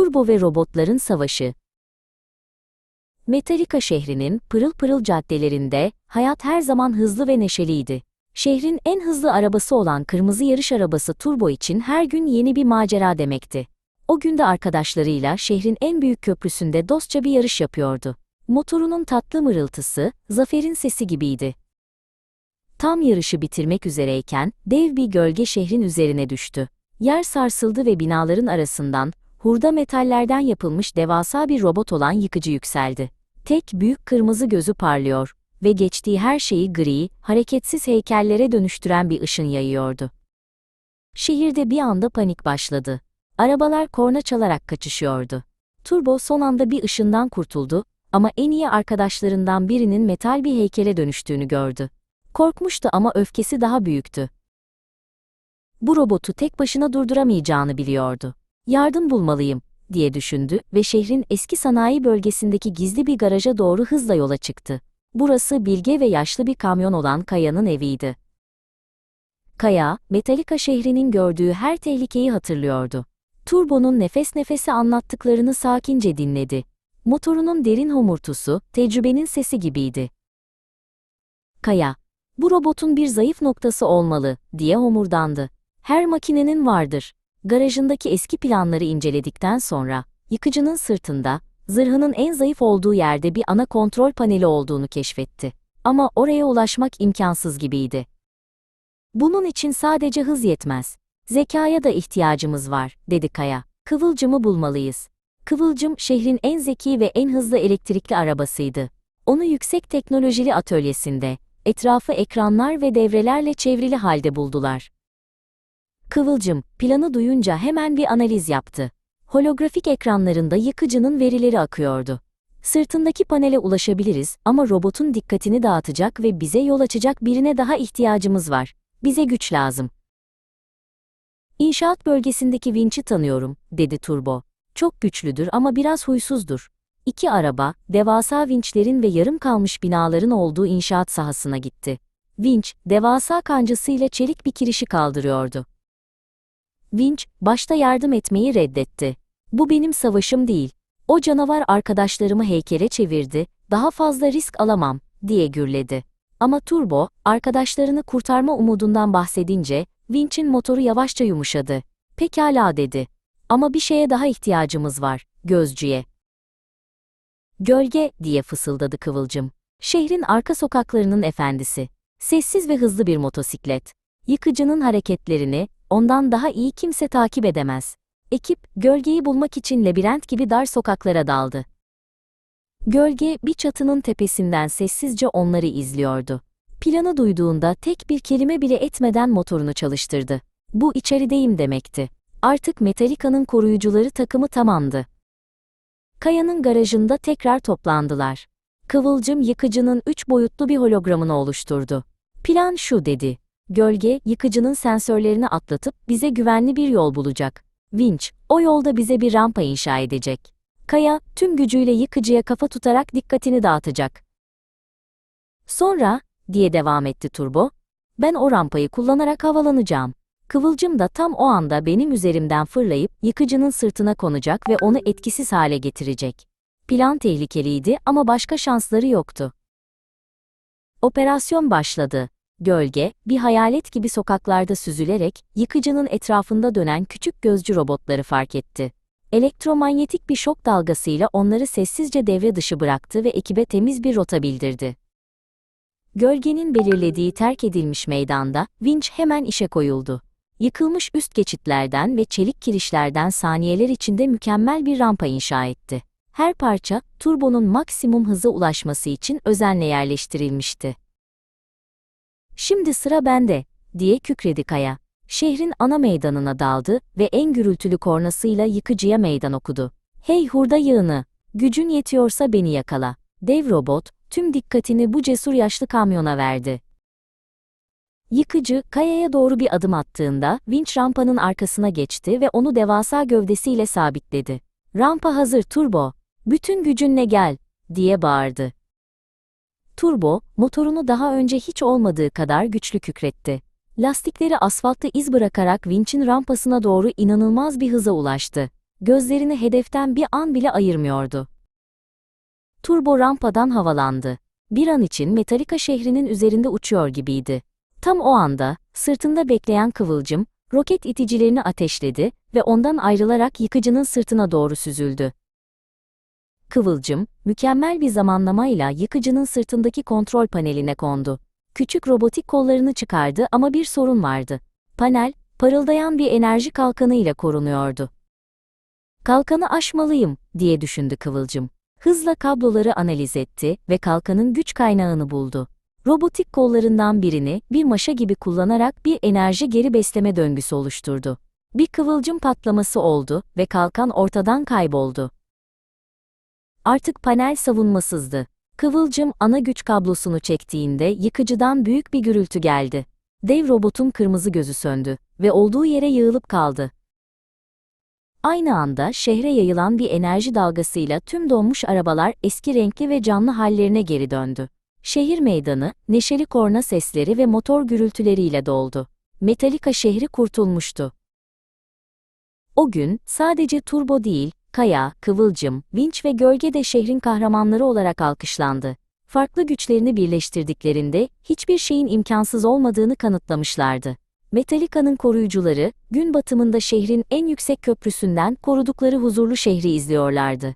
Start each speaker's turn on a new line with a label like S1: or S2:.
S1: Turbo ve robotların savaşı. Metallica şehrinin pırıl pırıl caddelerinde hayat her zaman hızlı ve neşeliydi. Şehrin en hızlı arabası olan kırmızı yarış arabası Turbo için her gün yeni bir macera demekti. O gün de arkadaşlarıyla şehrin en büyük köprüsünde dostça bir yarış yapıyordu. Motorunun tatlı mırıltısı, zaferin sesi gibiydi. Tam yarışı bitirmek üzereyken dev bir gölge şehrin üzerine düştü. Yer sarsıldı ve binaların arasından hurda metallerden yapılmış devasa bir robot olan yıkıcı yükseldi. Tek büyük kırmızı gözü parlıyor ve geçtiği her şeyi gri, hareketsiz heykellere dönüştüren bir ışın yayıyordu. Şehirde bir anda panik başladı. Arabalar korna çalarak kaçışıyordu. Turbo son anda bir ışından kurtuldu ama en iyi arkadaşlarından birinin metal bir heykele dönüştüğünü gördü. Korkmuştu ama öfkesi daha büyüktü. Bu robotu tek başına durduramayacağını biliyordu. Yardım bulmalıyım, diye düşündü ve şehrin eski sanayi bölgesindeki gizli bir garaja doğru hızla yola çıktı. Burası bilge ve yaşlı bir kamyon olan Kaya'nın eviydi. Kaya, Metallica şehrinin gördüğü her tehlikeyi hatırlıyordu. Turbo'nun nefes nefese anlattıklarını sakince dinledi. Motorunun derin homurtusu, tecrübenin sesi gibiydi. Kaya, bu robotun bir zayıf noktası olmalı, diye homurdandı. Her makinenin vardır. Garajındaki eski planları inceledikten sonra, yıkıcının sırtında, zırhının en zayıf olduğu yerde bir ana kontrol paneli olduğunu keşfetti. Ama oraya ulaşmak imkansız gibiydi. Bunun için sadece hız yetmez. Zekaya da ihtiyacımız var, dedi Kaya. Kıvılcımı bulmalıyız. Kıvılcım şehrin en zeki ve en hızlı elektrikli arabasıydı. Onu yüksek teknolojili atölyesinde, etrafı ekranlar ve devrelerle çevrili halde buldular. Kıvılcım, planı duyunca hemen bir analiz yaptı. Holografik ekranlarında yıkıcının verileri akıyordu. Sırtındaki panele ulaşabiliriz ama robotun dikkatini dağıtacak ve bize yol açacak birine daha ihtiyacımız var. Bize güç lazım. İnşaat bölgesindeki vinçi tanıyorum, dedi Turbo. Çok güçlüdür ama biraz huysuzdur. İki araba, devasa vinçlerin ve yarım kalmış binaların olduğu inşaat sahasına gitti. Vinç, devasa kancasıyla çelik bir kirişi kaldırıyordu. Vinç, başta yardım etmeyi reddetti. Bu benim savaşım değil. O canavar arkadaşlarımı heykele çevirdi, daha fazla risk alamam, diye gürledi. Ama Turbo, arkadaşlarını kurtarma umudundan bahsedince, Vinç'in motoru yavaşça yumuşadı. Pekala dedi. Ama bir şeye daha ihtiyacımız var, gözcüye. Gölge, diye fısıldadı Kıvılcım. Şehrin arka sokaklarının efendisi. Sessiz ve hızlı bir motosiklet. Yıkıcının hareketlerini, ondan daha iyi kimse takip edemez. Ekip, gölgeyi bulmak için labirent gibi dar sokaklara daldı. Gölge, bir çatının tepesinden sessizce onları izliyordu. Planı duyduğunda tek bir kelime bile etmeden motorunu çalıştırdı. Bu içerideyim demekti. Artık Metallica'nın koruyucuları takımı tamamdı. Kaya'nın garajında tekrar toplandılar. Kıvılcım yıkıcının üç boyutlu bir hologramını oluşturdu. Plan şu dedi. Gölge, yıkıcının sensörlerini atlatıp bize güvenli bir yol bulacak. Vinç, o yolda bize bir rampa inşa edecek. Kaya, tüm gücüyle yıkıcıya kafa tutarak dikkatini dağıtacak. Sonra, diye devam etti Turbo, ben o rampayı kullanarak havalanacağım. Kıvılcım da tam o anda benim üzerimden fırlayıp yıkıcının sırtına konacak ve onu etkisiz hale getirecek. Plan tehlikeliydi ama başka şansları yoktu. Operasyon başladı. Gölge, bir hayalet gibi sokaklarda süzülerek yıkıcının etrafında dönen küçük gözcü robotları fark etti. Elektromanyetik bir şok dalgasıyla onları sessizce devre dışı bıraktı ve ekibe temiz bir rota bildirdi. Gölgenin belirlediği terk edilmiş meydanda, vinç hemen işe koyuldu. Yıkılmış üst geçitlerden ve çelik kirişlerden saniyeler içinde mükemmel bir rampa inşa etti. Her parça, turbonun maksimum hıza ulaşması için özenle yerleştirilmişti. Şimdi sıra bende, diye kükredi Kaya. Şehrin ana meydanına daldı ve en gürültülü kornasıyla yıkıcıya meydan okudu. Hey hurda yığını, gücün yetiyorsa beni yakala. Dev robot, tüm dikkatini bu cesur yaşlı kamyona verdi. Yıkıcı, kayaya doğru bir adım attığında, vinç rampanın arkasına geçti ve onu devasa gövdesiyle sabitledi. Rampa hazır turbo, bütün gücünle gel, diye bağırdı. Turbo, motorunu daha önce hiç olmadığı kadar güçlü kükretti. Lastikleri asfaltta iz bırakarak vinçin rampasına doğru inanılmaz bir hıza ulaştı. gözlerini hedeften bir an bile ayırmıyordu. Turbo rampadan havalandı. Bir an için Metallica şehrinin üzerinde uçuyor gibiydi. Tam o anda, sırtında bekleyen kıvılcım, roket iticilerini ateşledi ve ondan ayrılarak yıkıcının sırtına doğru süzüldü. Kıvılcım, mükemmel bir zamanlamayla yıkıcının sırtındaki kontrol paneline kondu. Küçük robotik kollarını çıkardı ama bir sorun vardı. Panel, parıldayan bir enerji kalkanı ile korunuyordu. Kalkanı aşmalıyım, diye düşündü Kıvılcım. Hızla kabloları analiz etti ve kalkanın güç kaynağını buldu. Robotik kollarından birini bir maşa gibi kullanarak bir enerji geri besleme döngüsü oluşturdu. Bir kıvılcım patlaması oldu ve kalkan ortadan kayboldu. Artık panel savunmasızdı. Kıvılcım ana güç kablosunu çektiğinde yıkıcıdan büyük bir gürültü geldi. Dev robotun kırmızı gözü söndü ve olduğu yere yığılıp kaldı. Aynı anda şehre yayılan bir enerji dalgasıyla tüm donmuş arabalar eski renkli ve canlı hallerine geri döndü. Şehir meydanı, neşeli korna sesleri ve motor gürültüleriyle doldu. Metallica şehri kurtulmuştu. O gün, sadece turbo değil, Kaya, Kıvılcım, Vinç ve Gölge de şehrin kahramanları olarak alkışlandı. Farklı güçlerini birleştirdiklerinde, hiçbir şeyin imkansız olmadığını kanıtlamışlardı. Metallica'nın koruyucuları, gün batımında şehrin en yüksek köprüsünden korudukları huzurlu şehri izliyorlardı.